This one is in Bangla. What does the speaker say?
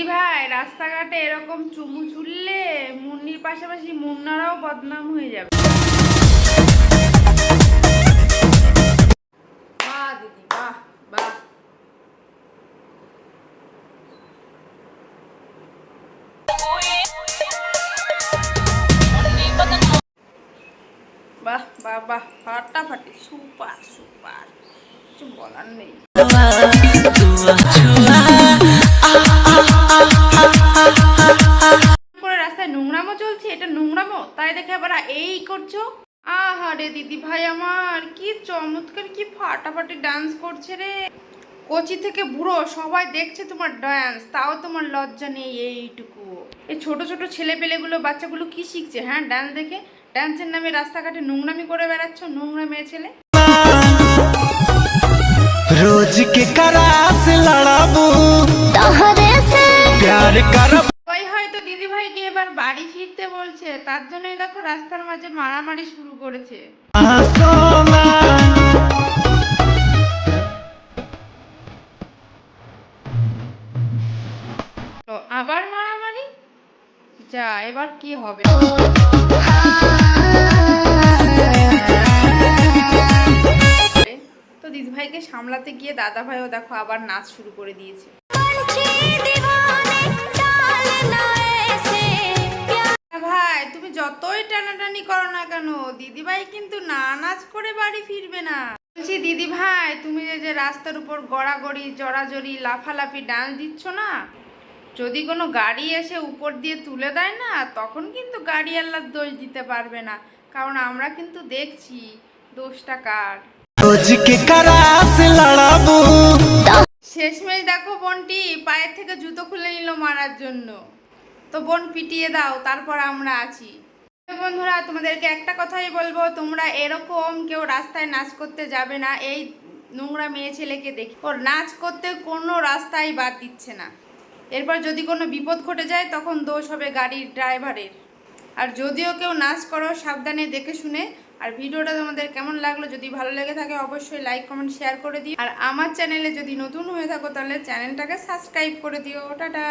দিদি ভাই রাস্তাঘাটে এরকম চুমু ছুড়লে মুন্নির পাশাপাশি মুন্নারাও বদনাম হয়ে যাবে। দিদি বাহ বাহ। বাহ বাহ বাহ ফাটাফাটি। Super super. কিছু বলার নেই। সেলাই দেখে আবার এই করছ? আহা রে দিদি ভাই আমার কি চমৎকার কি ফাটাফাটি ডান্স করছে রে। কচি থেকে বুড়ো সবাই দেখছে তোমার ডান্স তাও তোমার লজ্জা নেই এইটুকু। এই ছোট ছোট ছেলেপেলেগুলো বাচ্চাগুলো কি শিখছে হ্যাঁ ডান্স দেখে? ডান্সের নামে রাস্তাঘাটে নোংরামি করে বেড়াচ্ছ নোংরা মেয়ে ছেলে? রোজ কে লড়াবো? প্যার বাড়ি ফিরতে বলছে, তার জন্যই দেখো রাস্তার মাঝে মারামারি শুরু করেছে। আবার মারামারি? যা, এবার কি হবে? তো দিদি ভাইকে সামলাতে গিয়ে দাদা ভাইও দেখো আবার নাচ শুরু করে দিয়েছে। যতই টানাটানি করো না কেন দিদিভাই কিন্তু না নাচ করে বাড়ি ফিরবে না। বলছি দিদি ভাই তুমি যে যে রাস্তার উপর গড়াগড়ি জড়াজড়ি লাফালাফি ডান্স দিচ্ছ না? যদি কোনো গাড়ি এসে উপর দিয়ে তুলে দেয় না তখন কিন্তু গাড়ি আল্লাহ দোষ দিতে পারবে না। কারণ আমরা কিন্তু দেখছি দোষটা কার? শেষমেশ দেখো বোনটি পায়ের থেকে জুতো খুলে নিল মারার জন্য। তো বোন পিটিয়ে দাও তারপর আমরা আছি। বন্ধুরা, তোমাদেরকে একটা কথাই বলব, তোমরা এরকম কেউ রাস্তায় নাচ করতে যাবে না। এই নোংরা মেয়ে ছেলেকে দেখি। ওর নাচ করতে কোনো রাস্তায় বাদ দিচ্ছে না। এরপর যদি কোনো বিপদ ঘটে যায়, তখন দোষ হবে গাড়ির ড্রাইভারের। আর যদিও কেউ নাচ করো, সাবধানে দেখে শুনে। আর ভিডিওটা তোমাদের কেমন লাগল, যদি ভালো লেগে থাকে, অবশ্যই লাইক কমেন্ট শেয়ার করে দিও। আর আমার চ্যানেলে যদি নতুন হয়ে থাকো, তাহলে চ্যানেলটাকে সাবস্ক্রাইব করে দিও। টাটা!